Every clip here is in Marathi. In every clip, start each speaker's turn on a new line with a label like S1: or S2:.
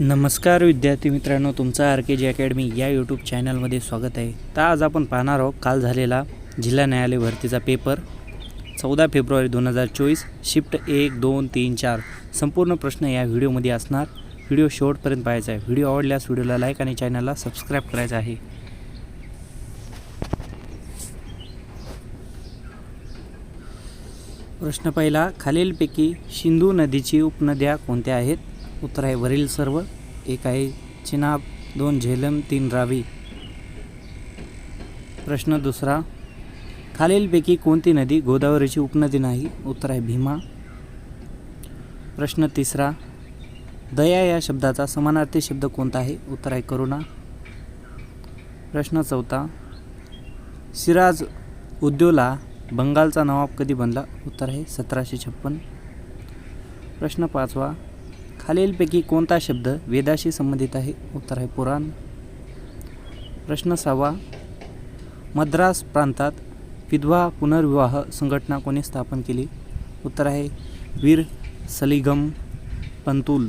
S1: नमस्कार विद्यार्थी मित्रांनो तुमचं आर के जी अकॅडमी या यूट्यूब चॅनलमध्ये स्वागत आहे. तर आज आपण पाहणार आहोत काल झालेला जिल्हा न्यायालय भरतीचा पेपर चौदा फेब्रुवारी दोन हजार चोवीस शिफ्ट एक दोन तीन चार. संपूर्ण प्रश्न या व्हिडिओमध्ये असणार. व्हिडिओ शेवटपर्यंत पाहायचा आहे. व्हिडिओ आवडल्यास व्हिडिओला लाईक आणि चॅनलला सबस्क्राईब करायचं आहे. प्रश्न पहिला खालीलपैकी सिंधू नदीची उपनद्या कोणत्या आहेत? उत्तर आहे. वरील सर्व एक आहे. चिनाब दोन झेलम तीन रावी. प्रश्न दुसरा खालीलपैकी कोणती नदी गोदावरीची उपनदी नाही? उत्तर आहे भीमा. प्रश्न तिसरा दया या शब्दाचा समानार्थी शब्द कोणता आहे? उत्तर आहे करुणा. प्रश्न चौथा सिराज उद्योला बंगालचा नवाब कधी बनला? उत्तर आहे सतराशे छप्पन. प्रश्न पाचवा खालीलपैकी कोणता शब्द वेदाशी संबंधित आहे? उत्तर आहे पुराण. प्रश्न सहावा. मद्रास प्रांतात विधवा पुनर्विवाह संघटना कोणी स्थापन केली? उत्तर आहे वीर सलिगम पंतुल.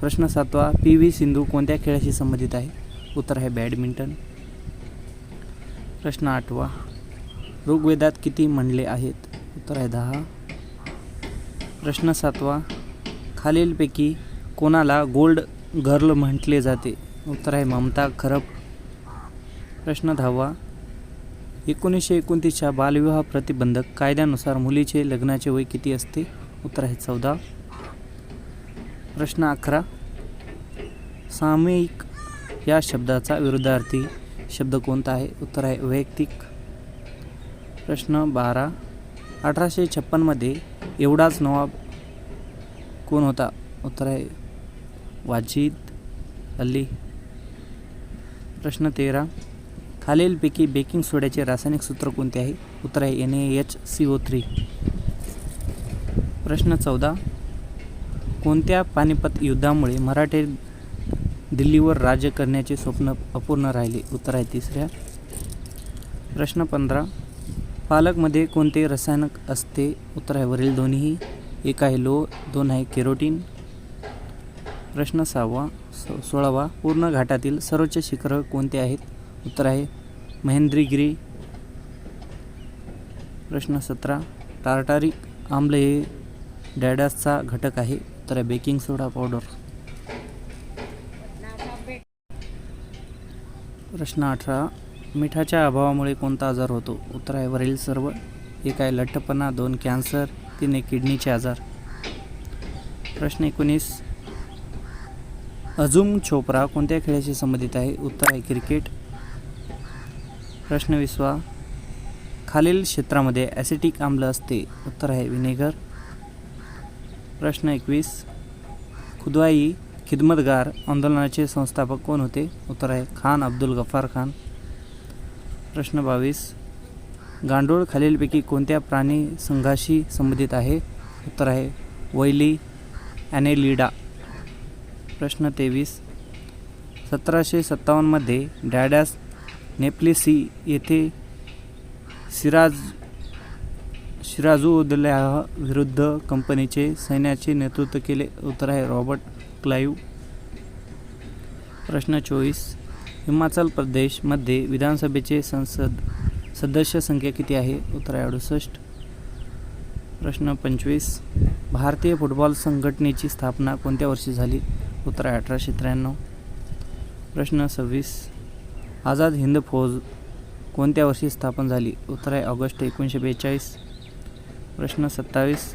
S1: प्रश्न सातवा. पी व्ही सिंधू कोणत्या खेळाशी संबंधित आहे? उत्तर आहे बॅडमिंटन. प्रश्न आठवा. ऋग्वेदात किती म्हणले आहेत? उत्तर आहे दहा. प्रश्न सातवा. खालीलपैकी कोणाला गोल्ड गर्ल म्हटले जाते? उत्तर आहे ममता खरब प्रश्न दहावा. एकोणीसशे एकोणतीसच्या बालविवाह प्रतिबंधक कायद्यानुसार मुलीचे लग्नाचे वय किती असते? उत्तर आहे चौदा. प्रश्न अकरा. सामयिक या शब्दाचा विरुद्धार्थी शब्द कोणता आहे? उत्तर आहे वैयक्तिक. प्रश्न बारा. अठराशे छप्पनमध्ये एवढाच नवाब कोण होता? उत्तर आहे वाजिद अल्ली प्रश्न तेरा. खालीलपैकी बेकिंग सोड्याचे रासायनिक सूत्र कोणते आहे? उत्तर आहे N H C O three प्रश्न चौदा. कोणत्या पानिपत युद्धामुळे मराठे दिल्लीवर राज्य करण्याचे स्वप्न अपूर्ण राहिले? उत्तर आहे तिसऱ्या. प्रश्न पंधरा. पालकमध्ये कोणते रसायनक असते? उत्तर आहे वरील दोन्ही. एक आहे लो दोन आहे केरोटीन. प्रश्न सहावा सो सोळावा. पूर्ण घाटातील सर्वोच्च शिखरं कोणते आहेत? उत्तर आहे महेंद्रीगिरी. प्रश्न सतरा टार्टारिक आम्ल हे डॅडासचा घटक आहे. उत्तर आहे बेकिंग सोडा पावडर. प्रश्न अठरा मिठाच्या अभावामुळे कोणता आजार होतो? उत्तर आहे वरील सर्व एक आहे लठ्ठपणा दोन कॅन्सर तीन आहे किडनीचे आजार. प्रश्न एकोणीस. अजूम चोप्रा कोणत्या खेळाशी संबंधित आहे? उत्तर आहे क्रिकेट. प्रश्न विसवा. खालील क्षेत्रामध्ये ॲसिटिक आम्ल असते उत्तर आहे विनेगर प्रश्न एकवीस. खुदवाई खिदमतगार आंदोलनाचे संस्थापक कोण होते? उत्तर आहे खान अब्दुल गफ्फार खान. प्रश्न बावीस. गांडूळ खालीलपैकी कोणत्या प्राणी संघाशी संबंधित आहे? उत्तर आहे वैली ॲनेलिडा. प्रश्न तेवीस. सतराशे सत्तावन्नमध्ये डॅडॅस नेप्लेसी येथे सिराज शिराजुदल्या विरुद्ध कंपनीचे सैन्याचे नेतृत्व केले. उत्तर आहे रॉबर्ट क्लाईव्ह प्रश्न चोवीस. हिमाचल प्रदेशमध्ये विधानसभेचे संसद सदस्य संख्या किती आहे? उत्तर आहे अडुसष्ट. प्रश्न पंचवीस. भारतीय फुटबॉल संघटनेची स्थापना कोणत्या वर्षी झाली? उत्तर आहे अठराशे त्र्याण्णव. प्रश्न सव्वीस. आझाद हिंद फौज कोणत्या वर्षी स्थापन झाली? उत्तर आहे ऑगस्ट एकोणीसशे बेचाळीस. प्रश्न सत्तावीस.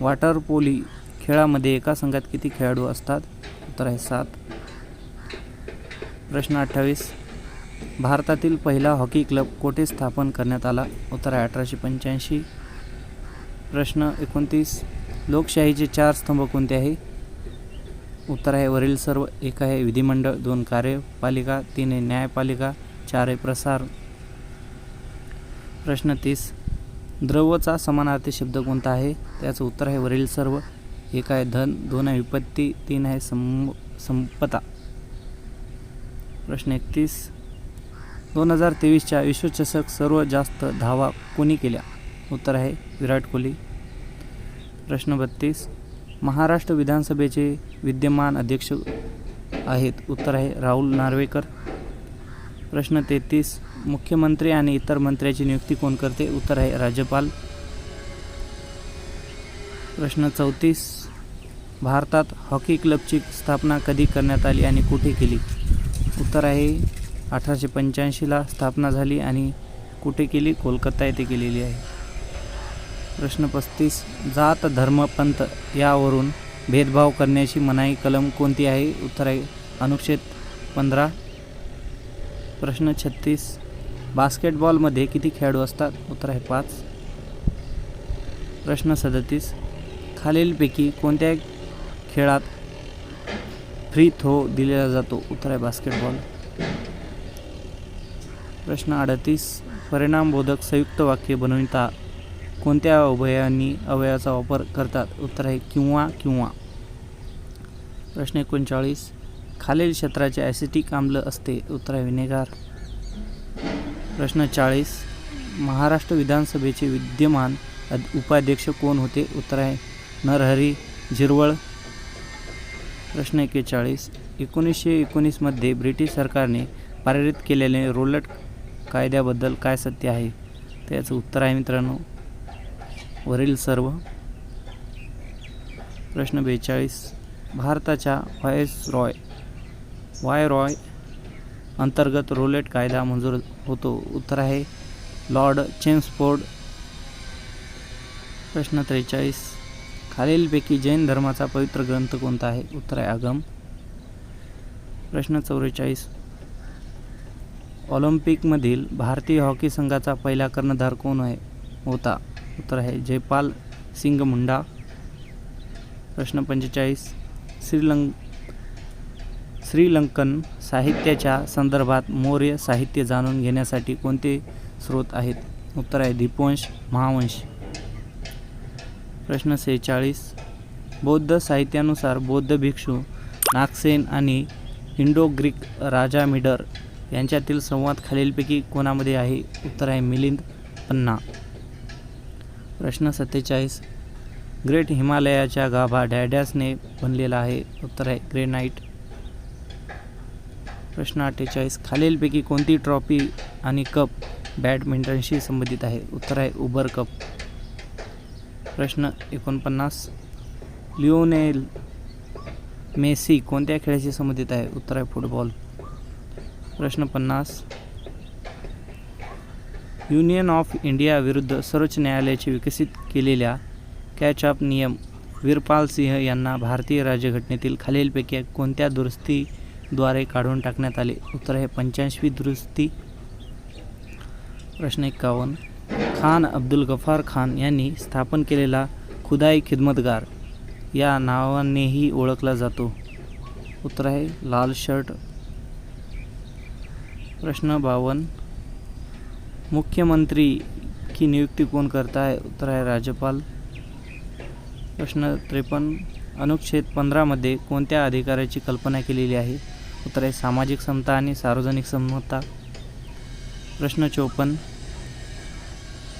S1: वॉटर पोली खेळामध्ये एका संघात किती खेळाडू असतात? उत्तर आहे सात. प्रश्न अठ्ठावीस. भारतातील पहिला हॉकी क्लब कोठे स्थापन करण्यात आला? उत्तर आहे अठराशे पंच्याऐंशी. प्रश्न एकोणतीस. लोकशाहीचे चार स्तंभ कोणते आहे? उत्तर आहे वरील सर्व एक आहे विधिमंडळ दोन कार्यपालिका तीन आहे न्यायपालिका चार आहे प्रसार. प्रश्न तीस. द्रवचा समानार्थी शब्द कोणता आहे? त्याचं उत्तर आहे वरील सर्व एक आहे धन दोन आहे विपत्ती तीन आहे सम संपदा. प्रश्न एकतीस. दोन हजार तेवीसच्या विश्वचषक सर्व जास्त धावा कोणी केल्या? उत्तर आहे विराट कोहली. प्रश्न बत्तीस. महाराष्ट्र विधानसभेचे विद्यमान अध्यक्ष आहेत. उत्तर आहे राहुल नार्वेकर. प्रश्न तेहतीस. मुख्यमंत्री आणि इतर मंत्र्याची नियुक्ती कोण करते? उत्तर आहे राज्यपाल. प्रश्न चौतीस. भारतात हॉकी क्लबची स्थापना कधी करण्यात आली आणि कुठे केली? उत्तर आहे अठराशे पंच्याऐंशीला स्थापना झाली आणि कुठे केली? कोलकाता येथे केलेली आहे. प्रश्न पस्तीस. जात धर्म पंथ यावरून भेदभाव करण्याची मनाई कलम कोणती आहे? उत्तर आहे अनुच्छेद पंधरा. प्रश्न छत्तीस. बास्केटबॉलमध्ये किती खेळाडू असतात? उत्तर आहे पाच. प्रश्न सदतीस. खालीलपैकी कोणत्या खेळात फ्री थ्रो दिलेला जातो उत्तर आहे बास्केटबॉल प्रश्न अडतीस. परिणामबोधक संयुक्त वाक्य बनविता कोणत्या अभयांनी अवयवाचा वापर करतात? उत्तर आहे किंवा किंवा. प्रश्न एकोणचाळीस. खालील क्षेत्राचे ॲसिटिक आम्ल असते. उत्तर आहे विनेगार. प्रश्न चाळीस. महाराष्ट्र विधानसभेचे विद्यमान उपाध्यक्ष कोण होते? उत्तर आहे नरहरी झिरवळ प्रश्न एक्केचाळीस एकोणीसशे एकोणीसमध्ये ब्रिटिश सरकारने पारित केलेले रोलट कायद्याबद्दल काय सत्य आहे? त्याचं उत्तर आहे मित्रांनो वरील सर्व. प्रश्न बेचाळीस. भारताच्या व्हायस रॉय वाय रॉय अंतर्गत रोलेट कायदा मंजूर होतो. उत्तर आहे लॉर्ड चेम्सफोर्ड. प्रश्न त्रेचाळीस. खालीलपैकी जैन धर्माचा पवित्र ग्रंथ कोणता आहे? उत्तर आहे आगम. प्रश्न चौवेचाळीस. ऑलिम्पिकमधील भारतीय हॉकी संघाचा पहिला कर्णधार कोण आहे? होता. उत्तर आहे जयपाल सिंग मुंडा. प्रश्न पंचेचाळीस. श्रीलंक श्रीलंकन साहित्याच्या संदर्भात मौर्य साहित्य जाणून घेण्यासाठी कोणते स्रोत आहेत? उत्तर आहे दीपवंश महावंश. प्रश्न सेहेचाळीस. बौद्ध साहित्यानुसार बौद्ध भिक्षू नागसेन आणि इंडो ग्रीक राजा मिडर यांच्यातील संवाद खालीलपैकी कोणामध्ये आहे? उत्तर आहे मिलिंद पन्ना. प्रश्न सत्तेचाळीस. ग्रेट हिमालयाच्या गाभा डॅडॅसने बनलेला आहे. उत्तर आहे ग्रेनाईट प्रश्न अठ्ठेचाळीस. खालीलपैकी कोणती ट्रॉफी आणि कप बॅडमिंटनशी संबंधित आहे? उत्तर आहे उबर कप. प्रश्न एकोणपन्नास. लिओनेल मेसी कोणत्या खेळाशी संबंधित आहे? उत्तर आहे फुटबॉल. प्रश्न पन्नास. युनियन ऑफ इंडिया विरुद्ध सर्वोच्च न्यायालयाचे विकसित केलेल्या कॅच अप नियम वीरपाल सिंह यांना भारतीय राज्यघटनेतील खालीलपैकी कोणत्या दुरुस्तीद्वारे काढून टाकण्यात आले? उत्तर आहे पंच्याऐंशी दुरुस्ती. प्रश्न एक्कावन्न खान अब्दुल गफार खान यांनी स्थापन केलेला खुदाई खिदमतगार. या नावानेही ओळखला जातो. उत्तर आहे लाल शर्ट. प्रश्न बावन्न. मुख्यमंत्री की नियुक्ती कोण करता है उत्तर आहे राज्यपाल. प्रश्न त्रेपन्न. अनुच्छेद पंधरामध्ये कोणत्या अधिकाराची कल्पना केलेली आहे? उत्तर आहे सामाजिक समता आणि सार्वजनिक समता. प्रश्न चोपन्न.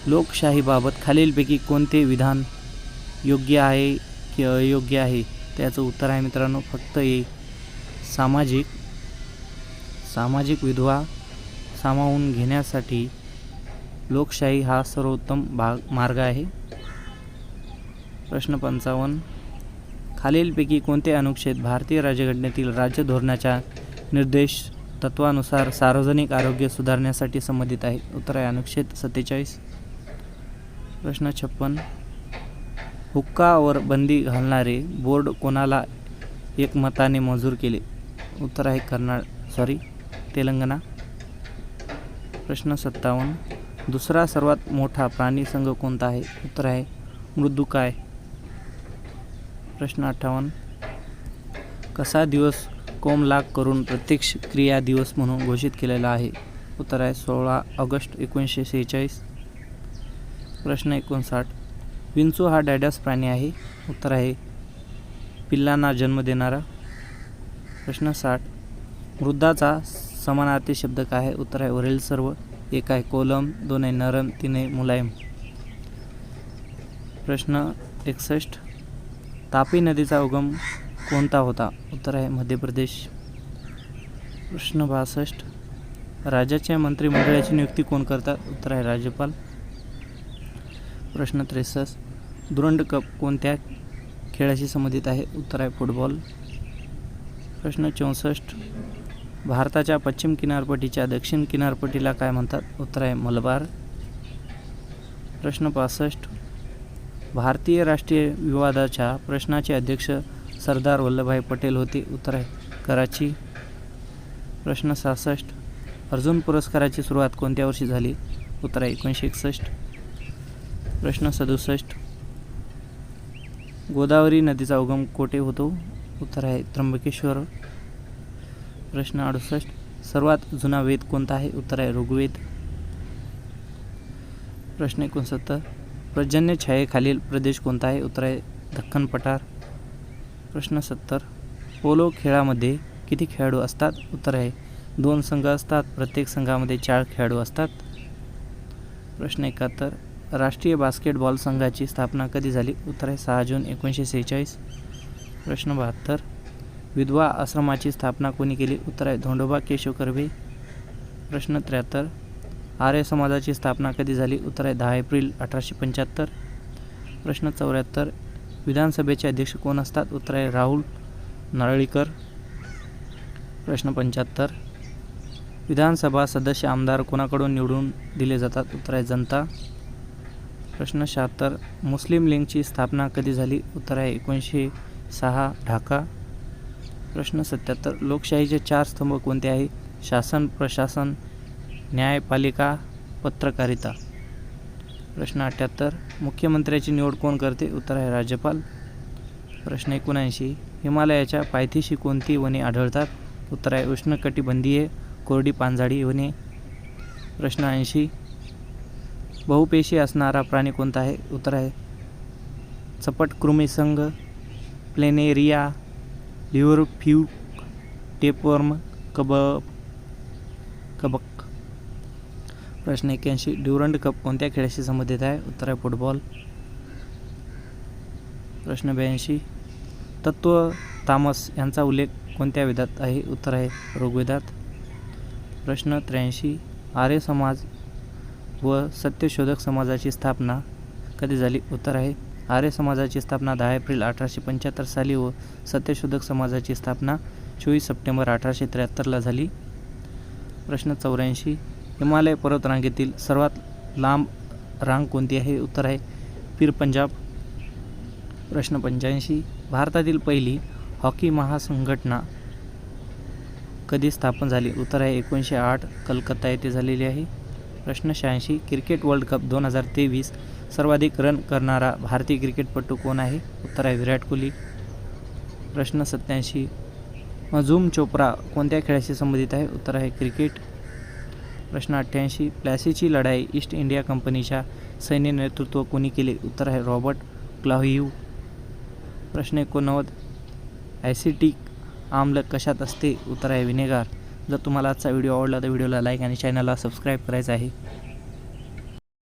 S1: लोकशाहीबाबत खालीलपैकी कोणते विधान योग्य आहे की अयोग्य आहे त्याचं उत्तर आहे मित्रांनो फक्त हे. सामाजिक सामाजिक विधवा सामावून घेण्यासाठी लोकशाही हा सर्वोत्तम भाग मार्ग आहे. प्रश्न पंचावन्न. खालीलपैकी कोणते अनुच्छेद भारतीय राज्यघटनेतील राज्य धोरणाच्या निर्देश तत्वानुसार सार्वजनिक आरोग्य सुधारण्यासाठी संबंधित आहे उत्तर आहे अनुच्छेद सत्तेचाळीस. प्रश्न छप्पन. हुक्कावर बंदी घालणारे बोर्ड कोणाला एकमताने मंजूर केले? उत्तर आहे कर्नाळ सॉरी तेलंगणा. प्रश्न सत्तावन्न. दुसरा सर्वात मोठा प्राणी संघ कोणता आहे? उत्तर आहे मृदुकाय प्रश्न अठ्ठावन्न. कसा दिवस कोमलाग करून प्रत्यक्ष क्रिया दिवस म्हणून घोषित केलेला आहे? उत्तर आहे सोळा ऑगस्ट एकोणीसशे सेहेचाळीस. प्रश्न एकोणसाठ. विंचू हा डॅडस प्राणी आहे. उत्तर आहे पिल्लांना जन्म देणारा. प्रश्न साठ. वृद्धाचा समानार्थी शब्द काय आहे? उत्तर आहे वरील सर्व. एक आहे कोलम दोन आहे नरम तीन आहे मुलायम. प्रश्न एकसष्ट. तापी नदीचा उगम कोणता होता? उत्तर आहे मध्य प्रदेश. प्रश्न बासष्ट. राज्याच्या मंत्रिमंडळाची नियुक्ती कोण करतात? उत्तर आहे राज्यपाल. प्रश्न त्रेसष्ट. दुरंड कप कोणत्या खेळाशी संबंधित आहे? उत्तर आहे फुटबॉल. प्रश्न चौसष्ट. भारताच्या पश्चिम किनारपट्टीच्या दक्षिण किनारपट्टीला काय म्हणतात? उत्तर आहे मलबार. प्रश्न पासष्ट. भारतीय राष्ट्रीय विवादाच्या प्रश्नाचे अध्यक्ष सरदार वल्लभभाई पटेल होते. उत्तर आहे कराची. प्रश्न सहासष्ट. अर्जुन पुरस्काराची सुरुवात कोणत्या वर्षी झाली? उत्तर आहे एकोणीसशे एकसष्ट. प्रश्न सदुसष्ट. गोदावरी नदीचा उगम कोठे होतो? उत्तर आहे त्र्यंबकेश्वर. प्रश्न अडुसष्ट. सर्वात जुना वेद कोणता आहे? उत्तर आहे ऋग्वेद. प्रश्न एकोणसत्तर. पर्जन्य छायेखालील प्रदेश कोणता आहे? उत्तर आहे दख्खन पठार प्रश्न सत्तर. पोलो खेळामध्ये किती खेळाडू असतात? उत्तर आहे दोन संघ असतात प्रत्येक संघामध्ये चार खेळाडू असतात. प्रश्न एकाहत्तर. राष्ट्रीय बास्केटबॉल संघाची स्थापना कधी झाली? उत्तर आहे सहा जून एकोणीसशे सेहेचाळीस. प्रश्न बहात्तर. विधवा आश्रमाची स्थापना कोणी केली? उत्तर आहे धोंडोबा केशव कर्वे. प्रश्न त्र्याहत्तर. आर्य समाजाची स्थापना कधी झाली? उत्तर आहे दहा एप्रिल अठराशे पंच्याहत्तर. प्रश्न चौऱ्याहत्तर. विधानसभेचे अध्यक्ष कोण असतात? उत्तर आहे राहुल नारळीकर. प्रश्न पंच्याहत्तर. विधानसभा सदस्य आमदार कोणाकडून निवडून दिले जातात? उत्तर आहे जनता. प्रश्न शहात्तर मुस्लिम लीगची स्थापना कधी झाली? उत्तर आहे एकोणीसशे सहा ढाका. प्रश्न सत्याहत्तर लोकशाहीचे चार स्तंभ कोणते आहे? शासन प्रशासन न्यायपालिका पत्रकारिता. प्रश्न अठ्ठ्याहत्तर मुख्यमंत्र्याची निवड कोण करते? उत्तर आहे राज्यपाल. प्रश्न एकोणऐंशी हिमालयाच्या पायथ्याशी कोणती वने आढळतात? उत्तर आहे उष्णकटिबंधीय कोरडी पानझाडी वने. प्रश्न ऐंशी बहुपेशी असणारा प्राणी कोणता आहे? उत्तर आहे. चपट कृमीसंघ प्लेनेरिया लिव्हरफ्यू टेपवर्म कब कबक. प्रश्न एक्क्याऐंशी. ड्युरंड कप कोणत्या खेळाशी संबंधित आहे? उत्तर आहे फुटबॉल. प्रश्न ब्याऐंशी. तत्व तामस यांचा उल्लेख कोणत्या वेदात आहे? उत्तर आहे ऋग्वेदात. प्रश्न त्र्याऐंशी. आर्य समाज व सत्यशोधक समाजाची स्थापना कधी झाली? उत्तर आहे. आर्य समाजाची स्थापना दहा एप्रिल अठराशे पंच्याहत्तर साली व सत्यशोधक समाजाची स्थापना चोवीस सप्टेंबर अठराशे त्र्याहत्तरला झाली. प्रश्न चौऱ्याऐंशी. हिमालय पर्वतरांगेतील सर्वात लांब रांग कोणती आहे? उत्तर आहे. पीर पंजाब. प्रश्न पंच्याऐंशी. भारतातील पहिली हॉकी महासंघटना कधी स्थापन झाली? उत्तर आहे. एकोणीसशे आठ कलकत्ता येथे झालेली आहे. प्रश्न शहाऐंशी क्रिकेट वर्ल्ड कप दोन हजार तेवीस सर्वाधिक रन करणारा भारतीय क्रिकेटपटू कोण आहे? उत्तर आहे विराट कोहली. प्रश्न सत्याऐंशी मझूम चोप्रा कोणत्या खेळाशी संबंधित आहे? उत्तर आहे क्रिकेट. प्रश्न अठ्ठ्याऐंशी प्लॅसीची लढाई ईस्ट इंडिया कंपनीच्या सैन्य नेतृत्व कोणी केले? उत्तर आहे रॉबर्ट क्लाव्ह्यू प्रश्न एकोणनव्वद ॲसिटिक आम्ल कशात असते? उत्तर आहे विनेगार. जर तुम्हाला आजचा व्हिडिओ आवडला तर व्हिडिओला लाईक आणि चॅनलला सबस्क्राईब करायचं आहे.